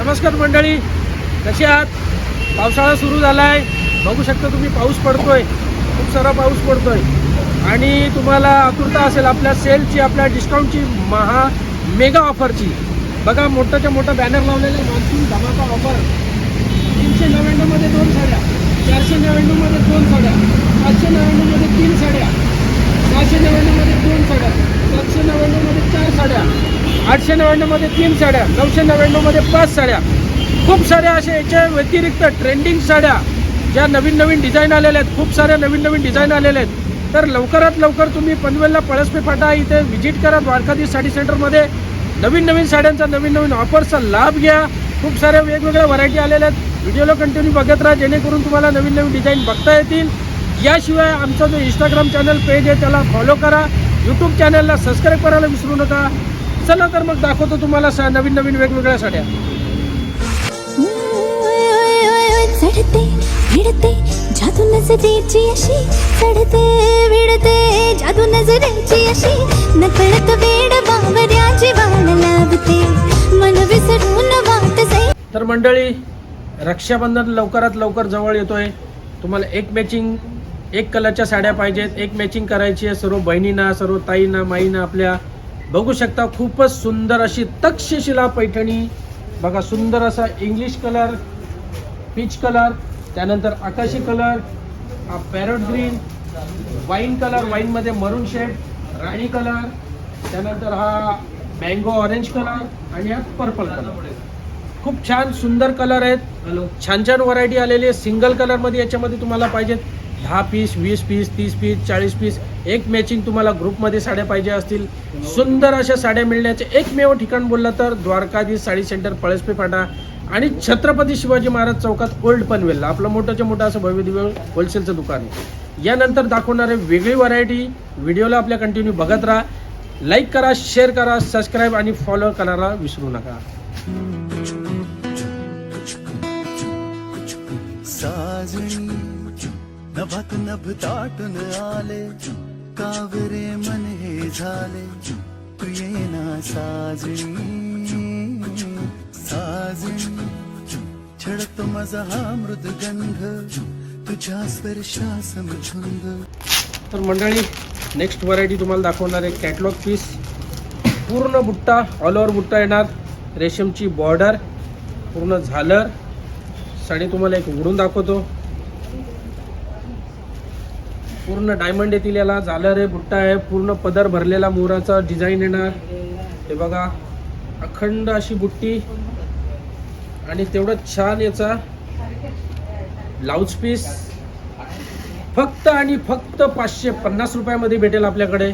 नमस्कार मंडळी कसे आहात? पावसाळा सुरू झाला आहे बघू शकता तुम्ही पाऊस पडतोय. खूप सारा पाऊस पडतोय. आणि तुम्हाला आतुरता असेल आपल्या सेलची आपल्या डिस्काउंटची महा मेगा ऑफरची. बघा मोठाच्या मोठा बॅनर लावलेला आहे मान्सून धमाका ऑफर तीनशे नव्याण्णवमध्ये दोन साड्या चारशे नव्याण्णवमध्ये दोन साड्या पाचशे नव्याण्णवमध्ये तीन साड्या सहाशे नव्याण्णवमध्ये दोन साड्या सातशे नव्याण्णवमध्ये चार साड्या आठशे नव्याण्णवमध्ये तीन साड्या नऊशे नव्याण्णवमध्ये पाच साड्या. खूप साऱ्या अशा याच्या व्यतिरिक्त ट्रेंडिंग साड्या ज्या नवीन नवीन डिझाईन आलेल्या आहेत. खूप साऱ्या नवीन नवीन डिझाईन आलेल्या आहेत. तर लवकरात लवकर तुम्ही पनवेलला पळसपे फाटा इथे व्हिजिट करा. द्वारकाधीश साडी सेंटरमध्ये नवीन नवीन साड्यांचा नवीन नवीन ऑफरचा लाभ घ्या. खूप साऱ्या वेगवेगळ्या व्हरायटी आलेल्या आहेत. व्हिडिओला कंटिन्यू बघत राहा. जेणेकरून तुम्हाला नवीन नवीन डिझाईन बघता येतील. याशिवाय आमचा जो इंस्टाग्राम चॅनल पेज आहे त्याला फॉलो करा. यूट्यूब चॅनलला सबस्क्राईब करायला विसरू नका. चला तर मग दाखवतो तुम्हाला सा- नवीन नवीन वेगवेगळ्या साड्या. चढते भिडते जादू नजरेची अशी चढते विडते जादू नजरेची अशी नकळत वेड बावऱ्याची वाण मन विसरून वाट जाई तर मंडळी रक्षाबंधन लवकरात लवकर जवळ येतोय. तुम्हाला एक मॅचिंग एक कलरच्या साड्या पाहिजेत. एक मॅचिंग करायची आहे सर्व बहिणींना सर्व ताईंना माईंना आपल्या बघू शकता खूपच सुंदर अशी तक्षशिला पैठणी. बघा सुंदर असा इंग्लिश कलर पीच कलर त्यानंतर आकाशी कलर हा पॅरोट ग्रीन वाईन कलर वाईनमध्ये मरून शेड राणी कलर त्यानंतर हा मँगो ऑरेंज कलर आणि हा पर्पल कलर खूप छान सुंदर कलर आहेत. छान छान व्हरायटी आलेली आहे. सिंगल कलरमध्ये याच्यामध्ये तुम्हाला पाहिजेत. दहा पीस वीस पीस तीस पीस चाळीस पीस एक मॅचिंग तुम्हाला ग्रुपमध्ये साड्या पाहिजे असतील. सुंदर अशा साड्या मिळण्याचे एकमेव ठिकाण बोललं तर द्वारकाधीश साडी सेंटर पळसपे फाटा आणि छत्रपती शिवाजी महाराज चौकात ओल्ड पनवेलला आपलं मोठंच्या मोठं असं भव्य दिव्य होलसेलचं दुकान आहे. यानंतर दाखवणारे वेगळी व्हरायटी व्हिडिओला आपल्या कंटिन्यू बघत राहा. लाईक करा शेअर करा सबस्क्राईब आणि फॉलो करायला विसरू नका. साजणी नभात नभ दाटून आले. कावरे मन हे झाले. प्रियेना साजणी साजणी छडतो माझा हा मृदगंध तुझ्या स्पर्शा समझुंग तर मंडळी नेक्स्ट व्हरायटी तुम्हाला दाखवणार आहे कॅटलॉग पीस पूर्ण बुट्टा ऑल ओव्हर बुट्टा येणार. रेशमची बॉर्डर पूर्ण झालर. साडी तुम्हाला एक उघडून दाखवतो. पूर्ण डायमंड येतील याला. झालं रे बुट्टा आहे. पूर्ण पदर भरलेला मोराचा डिझाईन येणार. हे बघा अखंड अशी बुट्टी. आणि तेवढं छान याचा ब्लाऊज पीस फक्त आणि फक्त पाचशे पन्नास रुपयामध्ये भेटेल आपल्याकडे.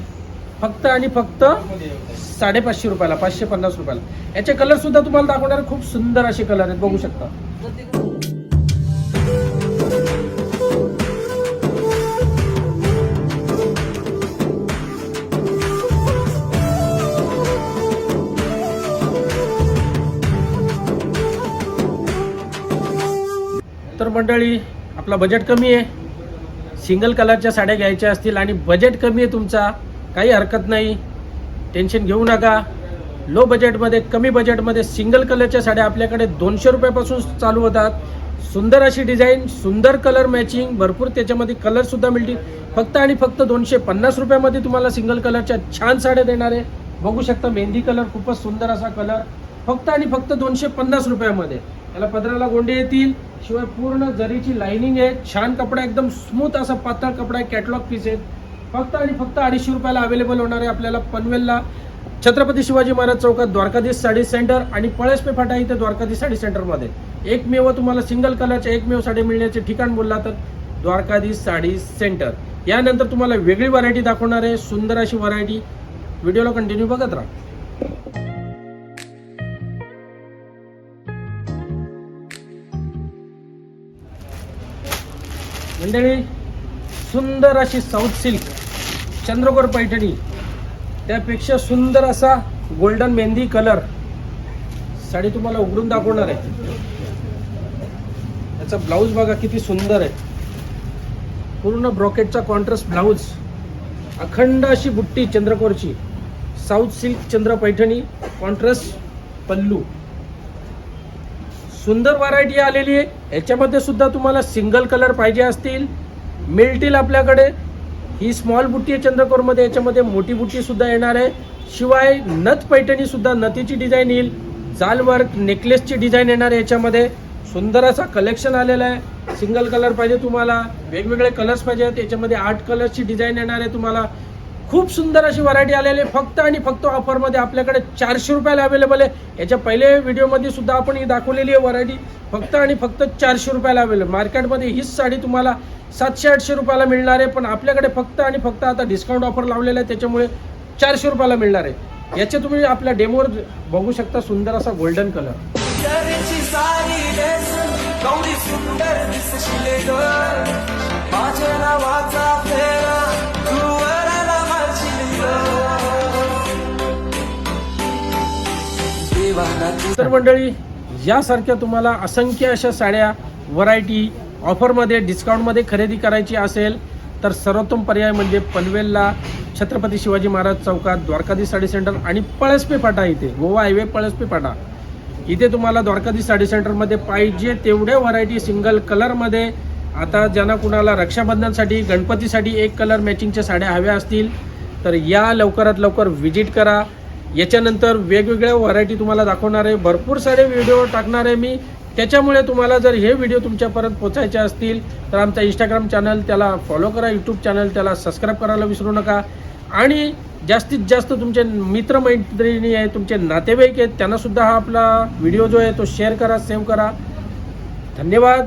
फक्त आणि फक्त साडेपाचशे रुपयाला पाचशे पन्नास रुपयाला. याचे कलर सुद्धा तुम्हाला दाखवणार खूप सुंदर असे कलर आहेत. बघू शकता. मंडळी आपला बजेट कमी आहे. सिंगल कलरच्या साड्या घ्यायच्या असतील आणि बजेट कमी आहे तुमचा काही हरकत नाही. टेन्शन घेऊ नका. लो बजेटमध्ये कमी बजेटमध्ये सिंगल कलरच्या साड्या आपल्याकडे दोनशे रुपयापासून चालू होतात. सुंदर अशी डिझाईन सुंदर कलर मॅचिंग भरपूर त्याच्यामध्ये कलरसुद्धा मिळतील. फक्त आणि फक्त दोनशे पन्नास रुपयामध्ये तुम्हाला सिंगल कलरच्या छान साड्या देणार आहे. बघू शकता मेहंदी कलर खूपच सुंदर असा कलर फक्त आणि फक्त दोनशे पन्नास रुपयामध्ये. याला पदराला गोंडे येतील. शिवाय पूर्ण जरीची लाइनिंग आहे. छान कपडा एकदम स्मूथ असा पातळ कपडा आहे कॅटलॉग पीस आहेत फक्त आणि फक्त अडीचशे रुपयाला अवेलेबल होणार आहे आपल्याला पनवेलला. छत्रपती शिवाजी महाराज चौकात द्वारकाधीश साडी सेंटर आणि पळसपे फाटा इथे द्वारकाधीश साडी सेंटरमध्ये एकमेव तुम्हाला सिंगल कलरच्या एकमेव साडी मिळण्याचे ठिकाण बोलला तर द्वारकाधीश साडी सेंटर यानंतर तुम्हाला वेगळी व्हरायटी दाखवणार आहे. सुंदर अशी व्हरायटी व्हिडिओला कंटिन्यू बघत राहा. मंडळी सुंदर अशी साऊथ सिल्क चंद्रकोर पैठणी त्यापेक्षा सुंदर असा गोल्डन मेहंदी कलर साडी तुम्हाला उघडून दाखवणार आहे. याचा ब्लाऊज बघा किती सुंदर आहे. पूर्ण ब्रॉकेटचा कॉन्ट्रास्ट ब्लाऊज अखंड अशी बुट्टी चंद्रकोरची. साऊथ सिल्क चंद्र पैठणी कॉन्ट्रास्ट पल्लू. सुंदर व्हरायटी आलेली आहे. याच्यामध्ये सुद्धा तुम्हाला सिंगल कलर पाहिजे असतील. मिळतील आपल्याकडे ही स्मॉल बुट्टी आहे चंद्रकोरमध्ये याच्यामध्ये मोठी बुट्टीसुद्धा येणार आहे. शिवाय नथ पैठणीसुद्धा नथीची डिझाईन येईल. जालवर्क नेकलेसची डिझाईन येणार आहे याच्यामध्ये. सुंदर असा कलेक्शन आलेला आहे. सिंगल कलर पाहिजे तुम्हाला. वेगवेगळे कलर्स पाहिजेत. याच्यामध्ये आठ कलर्सची डिझाईन येणार आहे तुम्हाला. खूप सुंदर अशी व्हरायटी आलेली आहे. फक्त आणि फक्त ऑफरमध्ये आपल्याकडे चारशे रुपयाला अवेलेबल आहे. याच्या पहिले व्हिडिओमध्ये सुद्धा आपण ही दाखवलेली आहे व्हरायटी फक्त आणि फक्त चारशे रुपयाला अवेलेबल मार्केटमध्ये हीच साडी तुम्हाला सातशे आठशे रुपयाला मिळणार आहे. पण आपल्याकडे फक्त आणि फक्त आता डिस्काउंट ऑफर लावलेला आहे. त्याच्यामुळे चारशे रुपयाला मिळणार आहे. याचे तुम्ही आपल्या डेमोवर बघू शकता सुंदर असा गोल्डन कलर चरची सुंदर तर मंडळी यासारख्या तुम्हाला असंख्य अशा साड्या व्हरायटी ऑफरमध्ये डिस्काउंटमध्ये खरेदी करायची असेल तर सर्वोत्तम पर्याय म्हणजे पनवेलला छत्रपती शिवाजी महाराज चौकात द्वारकाधीश साडी सेंटर आणि पळसपे फाटा इथे गोवा हायवे पळसपे फाटा इथे तुम्हाला द्वारकाधीश साडी सेंटरमध्ये पाहिजे तेवढ्या व्हरायटी सिंगल कलरमध्ये. आता ज्यांना कुणाला रक्षाबंधनसाठी गणपतीसाठी एक कलर मॅचिंगच्या साड्या हव्या असतील तर या लवकरात लवकर व्हिजिट करा. याच्यानंतर वेगवेगळ्या व्हरायटी तुम्हाला दाखवणार आहे. भरपूर सारे व्हिडिओ टाकणार आहे मी. त्याच्यामुळे तुम्हाला जर हे व्हिडिओ तुमच्यापर्यंत पोचायचे असतील तर आमचा इंस्टाग्राम चॅनल त्याला फॉलो करा यूट्यूब चॅनल त्याला सबस्क्राईब करायला विसरू नका. आणि जास्तीत जास्त तुमचे मित्रमैत्रिणी आहे तुमचे नातेवाईक आहेत त्यांनासुद्धा हा आपला व्हिडिओ जो आहे तो शेअर करा सेव्ह करा. धन्यवाद.